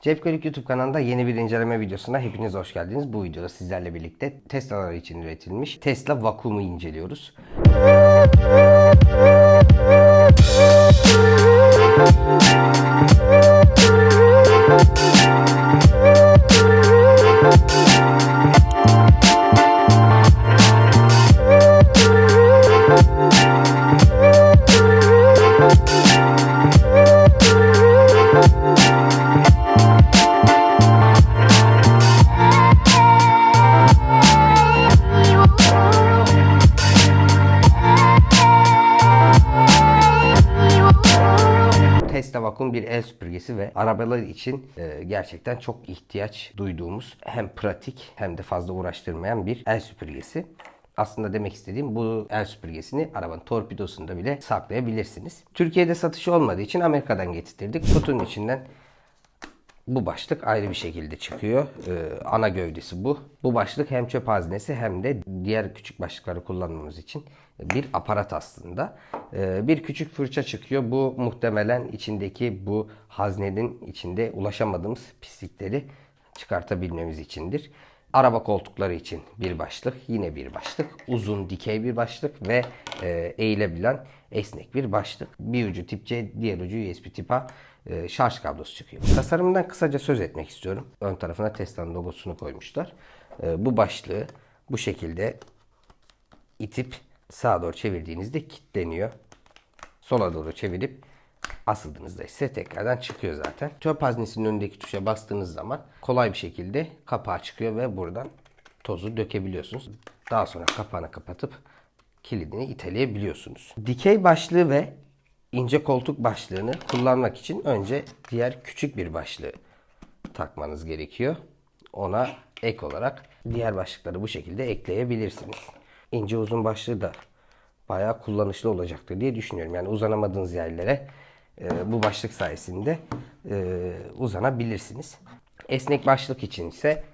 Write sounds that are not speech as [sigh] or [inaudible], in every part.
Cepköylük YouTube kanalında yeni bir inceleme videosuna hepiniz hoş geldiniz. Bu videoda sizlerle birlikte Tesla'lar için üretilmiş Tesla vakumu inceliyoruz. Vakum bir el süpürgesi ve arabalar için e, gerçekten çok ihtiyaç duyduğumuz hem pratik hem de fazla uğraştırmayan bir el süpürgesi. Aslında demek istediğim bu el süpürgesini arabanın torpidosunda bile saklayabilirsiniz. Türkiye'de satışı olmadığı için Amerika'dan getirttirdik. Kutunun içinden bu başlık ayrı bir şekilde çıkıyor. Ee, ana gövdesi bu. Bu başlık hem çöp haznesi hem de diğer küçük başlıkları kullanmamız için bir aparat aslında. Ee, bir küçük fırça çıkıyor. Bu muhtemelen içindeki bu haznenin içinde ulaşamadığımız pislikleri çıkartabilmemiz içindir. Araba koltukları için bir başlık, yine bir başlık, uzun dikey bir başlık ve e, eğilebilen esnek bir başlık. Bir ucu tip C, diğer ucu USB tip A e, şarj kablosu çıkıyor. Tasarımından kısaca söz etmek istiyorum. Ön tarafına Tesla'nın logosunu koymuşlar. E, bu başlığı bu şekilde itip sağa doğru çevirdiğinizde kilitleniyor. Sola doğru çevirip asıldığınızda ise tekrardan çıkıyor zaten. Çöp haznesinin önündeki tuşa bastığınız zaman kolay bir şekilde kapağı çıkıyor ve buradan tozu dökebiliyorsunuz. Daha sonra kapağını kapatıp kilidini iteleyebiliyorsunuz. Dikey başlığı ve ince koltuk başlığını kullanmak için önce diğer küçük bir başlığı takmanız gerekiyor. Ona ek olarak diğer başlıkları bu şekilde ekleyebilirsiniz. İnce uzun başlığı da bayağı kullanışlı olacaktır diye düşünüyorum. Yani uzanamadığınız yerlere e, bu başlık sayesinde e, uzanabilirsiniz. Esnek başlık için ise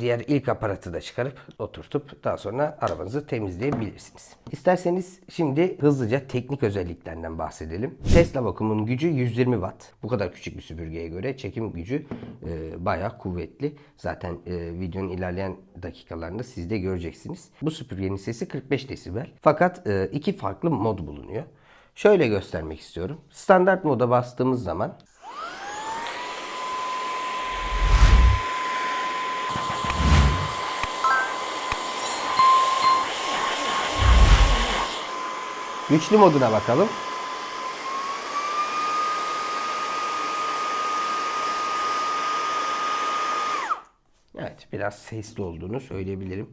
diğer ilk aparatı da çıkarıp oturtup daha sonra arabanızı temizleyebilirsiniz. İsterseniz şimdi hızlıca teknik özelliklerinden bahsedelim. Tesla vakumun gücü 120 Watt. Bu kadar küçük bir süpürgeye göre çekim gücü e, bayağı kuvvetli. Zaten e, videonun ilerleyen dakikalarında siz de göreceksiniz. Bu süpürgenin sesi 45 desibel. Fakat e, iki farklı mod bulunuyor. Şöyle göstermek istiyorum. Standart moda bastığımız zaman Güçlü moduna bakalım. Evet biraz sesli olduğunu söyleyebilirim.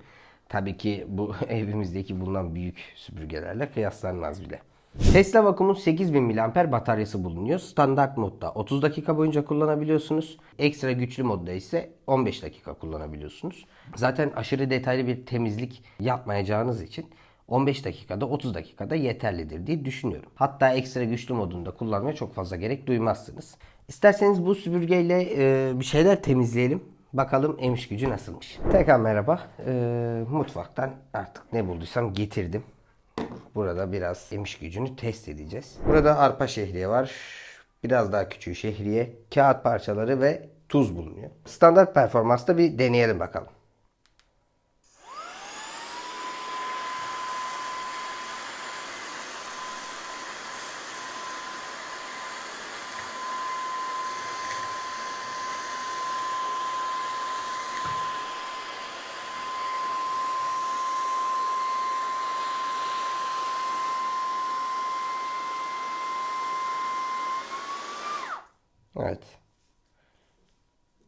Tabii ki bu [laughs] evimizdeki bulunan büyük süpürgelerle kıyaslanmaz bile. Tesla vakumun 8000 mAh bataryası bulunuyor. Standart modda 30 dakika boyunca kullanabiliyorsunuz. Ekstra güçlü modda ise 15 dakika kullanabiliyorsunuz. Zaten aşırı detaylı bir temizlik yapmayacağınız için 15 dakikada 30 dakikada yeterlidir diye düşünüyorum. Hatta ekstra güçlü modunda kullanmaya çok fazla gerek duymazsınız. İsterseniz bu süpürgeyle e, bir şeyler temizleyelim. Bakalım emiş gücü nasılmış. Tekrar merhaba. E, mutfaktan artık ne bulduysam getirdim. Burada biraz emiş gücünü test edeceğiz. Burada arpa şehriye var. Biraz daha küçüğü şehriye, kağıt parçaları ve tuz bulunuyor. Standart performansta bir deneyelim bakalım. Evet.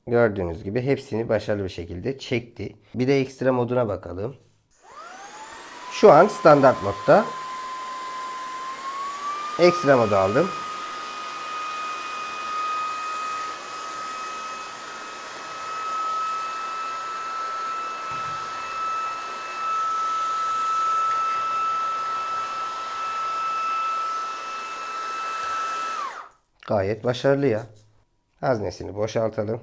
Gördüğünüz gibi hepsini başarılı bir şekilde çekti. Bir de ekstra moduna bakalım. Şu an standart modda. Ekstra modu aldım. Gayet başarılı ya. Haznesini boşaltalım.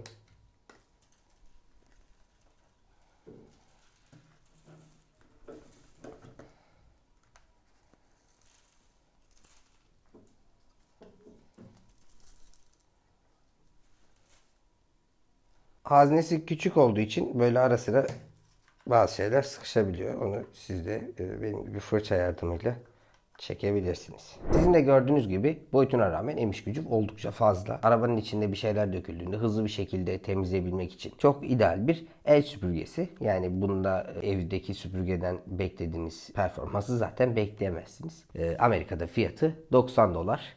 Haznesi küçük olduğu için böyle ara sıra bazı şeyler sıkışabiliyor. Onu siz de e, benim gibi fırça yardımıyla çekebilirsiniz. Sizin de gördüğünüz gibi boyutuna rağmen emiş gücü oldukça fazla. Arabanın içinde bir şeyler döküldüğünde hızlı bir şekilde temizleyebilmek için çok ideal bir el süpürgesi. Yani bunda evdeki süpürgeden beklediğiniz performansı zaten bekleyemezsiniz. E, Amerika'da fiyatı 90 dolar.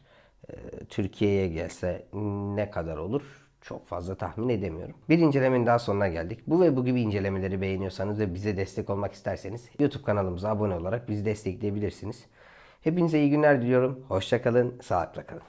E, Türkiye'ye gelse ne kadar olur? Çok fazla tahmin edemiyorum. Bir incelemenin daha sonuna geldik. Bu ve bu gibi incelemeleri beğeniyorsanız ve bize destek olmak isterseniz YouTube kanalımıza abone olarak bizi destekleyebilirsiniz. Hepinize iyi günler diliyorum. Hoşçakalın, sağlıkla kalın.